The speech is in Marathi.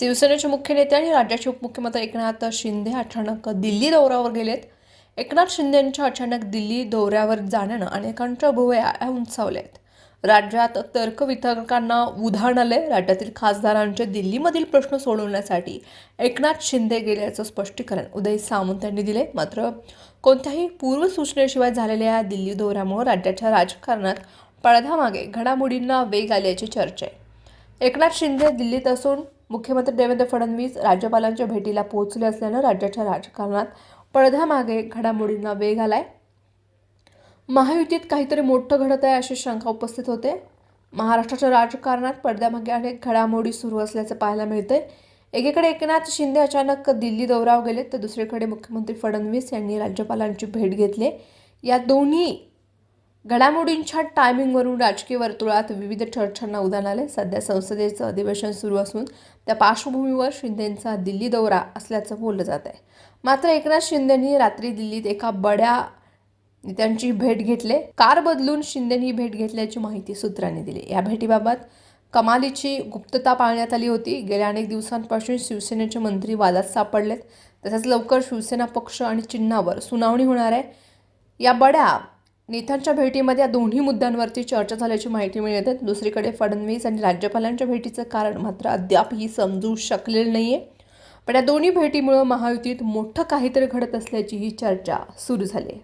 शिवसेनेचे मुख्य नेते आणि राज्याचे उपमुख्यमंत्री एकनाथ शिंदे अचानक दिल्ली दौऱ्यावर गेलेत. एकनाथ शिंदेंच्या अचानक दिल्ली दौऱ्यावर जाण्यानं अनेकांच्या भुवया आहेत राज्यात तर्कवितर्कांना उधाण आले राज्यातील खासदारांचे दिल्लीमधील प्रश्न सोडवण्यासाठी एकनाथ शिंदे गेल्याचं स्पष्टीकरण उदय सामंत यांनी दिले मात्र कोणत्याही पूर्वसूचनेशिवाय झालेल्या या दिल्ली दौऱ्यामुळे राज्याच्या राजकारणात पडद्यामागे घडामोडींना वेग आल्याची चर्चा आहे. एकनाथ शिंदे दिल्लीत असून मुख्यमंत्री देवेंद्र फडणवीस राज्यपालांच्या भेटीला पोहोचले असल्यानं राज्याच्या राजकारणात पडद्यामागे घडामोडींना वेग आलाय. महायुतीत काहीतरी मोठं घडत आहे अशी शंका उपस्थित होते. महाराष्ट्राच्या राजकारणात पडद्यामागे अनेक घडामोडी सुरू असल्याचं पाहायला मिळतंय. एकीकडे एकनाथ शिंदे अचानक दिल्ली दौऱ्यावर गेले तर दुसरीकडे मुख्यमंत्री फडणवीस यांनी राज्यपालांची भेट घेतली या दोन्ही घडामोडींच्या टायमिंगवरून राजकीय वर्तुळात विविध चर्चांना उदाहरण आले. सध्या संसदेचं अधिवेशन सुरू असून त्या पार्श्वभूमीवर शिंदेंचा दिल्ली दौरा असल्याचं बोललं जात आहे. मात्र एकनाथ शिंदेंनी रात्री दिल्लीत एका बड्या नेत्यांची भेट घेतले. कार बदलून शिंदेनी भेट घेतल्याची माहिती सूत्रांनी दिली. या भेटीबाबत कमालीची गुप्तता पाळण्यात आली होती. गेल्या अनेक दिवसांपासून शिवसेनेचे मंत्री वादात सापडलेत. तसेच लवकर शिवसेना पक्ष आणि चिन्हावर सुनावणी होणार आहे. या बड्या नेत्यांच्या भेटीमध्ये या दोन्ही मुद्द्यांवरती चर्चा झाल्याची माहिती मिळते. दुसरीकडे फडणवीस आणि राज्यपालांच्या भेटीचं कारण मात्र अद्यापही समजू शकलेलं नाही आहे पण या दोन्ही भेटीमुळं महायुतीत मोठं काहीतरी घडत असल्याची ही चर्चा सुरू झाली आहे.